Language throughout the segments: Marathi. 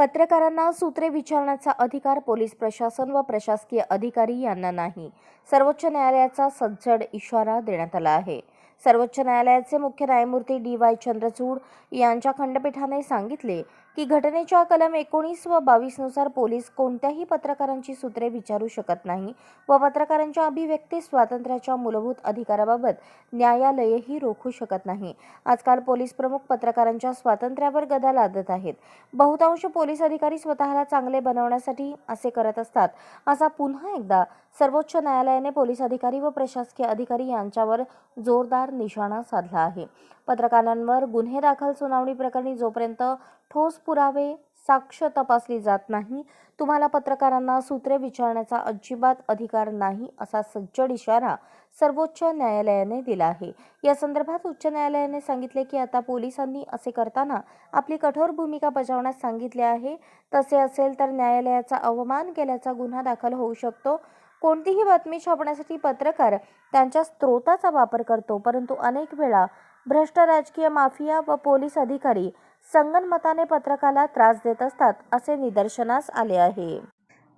पत्रकारांना सूत्रे विचारण्याचा अधिकार पोलीस प्रशासन व प्रशासकीय अधिकारी यांना नाही. सर्वोच्च न्यायालयाचा सज्जड इशारा देण्यात आला आहे. सर्वोच्च न्यायालयाचे मुख्य न्यायमूर्ती डी वाय चंद्रचूड यांच्या खंडपीठाने सांगितले की घटनेच्या कलम एकोणीस व बावीसनुसार पोलीस कोणत्याही पत्रकारांची सूत्रे विचारू शकत नाही व पत्रकारांच्या अभिव्यक्ती स्वातंत्र्याच्या मूलभूत अधिकाराबाबत न्यायालयही रोखू शकत नाही. आजकाल पोलीस प्रमुख पत्रकारांच्या स्वातंत्र्यावर गदा लादत आहेत. बहुतांश पोलीस अधिकारी स्वतःला चांगले बनवण्यासाठी असे करत असतात. असा पुन्हा एकदा सर्वोच्च न्यायालयाने पोलीस अधिकारी व प्रशासकीय अधिकारी यांच्यावर जोरदार निशाणा साधला आहे. पत्रकारांवर गुन्हे दाखल सुनावणी प्रकरणी जोपर्यंत ठोस पुरावे साक्ष तपासली जात नाही तुम्हाला पत्रकारांना सूत्रे विचारण्याचा अजिबात अधिकार नाही असा सज्जड इशारा सर्वोच्च न्यायालयाने दिला आहे. या संदर्भात उच्च न्यायालयाने सांगितले की आता पोलिसांनी असे करताना आपली कठोर भूमिका बजावण्यास सांगितले आहे. तसे असेल तर न्यायालयाचा अवमान केल्याचा गुन्हा दाखल होऊ शकतो. कोणतीही बातमी छापण्यासाठी पत्रकार त्यांच्या स्रोताचा वापर करतो परंतु अनेक वेळा भ्रष्ट राजकीय माफिया व पोलीस अधिकारी संगनमताने पत्रकाला त्रास देत असतात असे निदर्शनास आले आहे.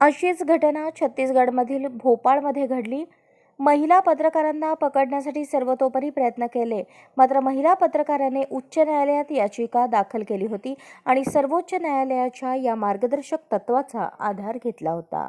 अशीच घटना छत्तीसगडमधील भोपाळमध्ये घडली. महिला पत्रकारांना पकडण्यासाठी सर्वतोपरी प्रयत्न केले मात्र महिला पत्रकाराने उच्च न्यायालयात याचिका दाखल केली होती आणि सर्वोच्च न्यायालयाच्या या मार्गदर्शक तत्वाचा आधार घेतला होता.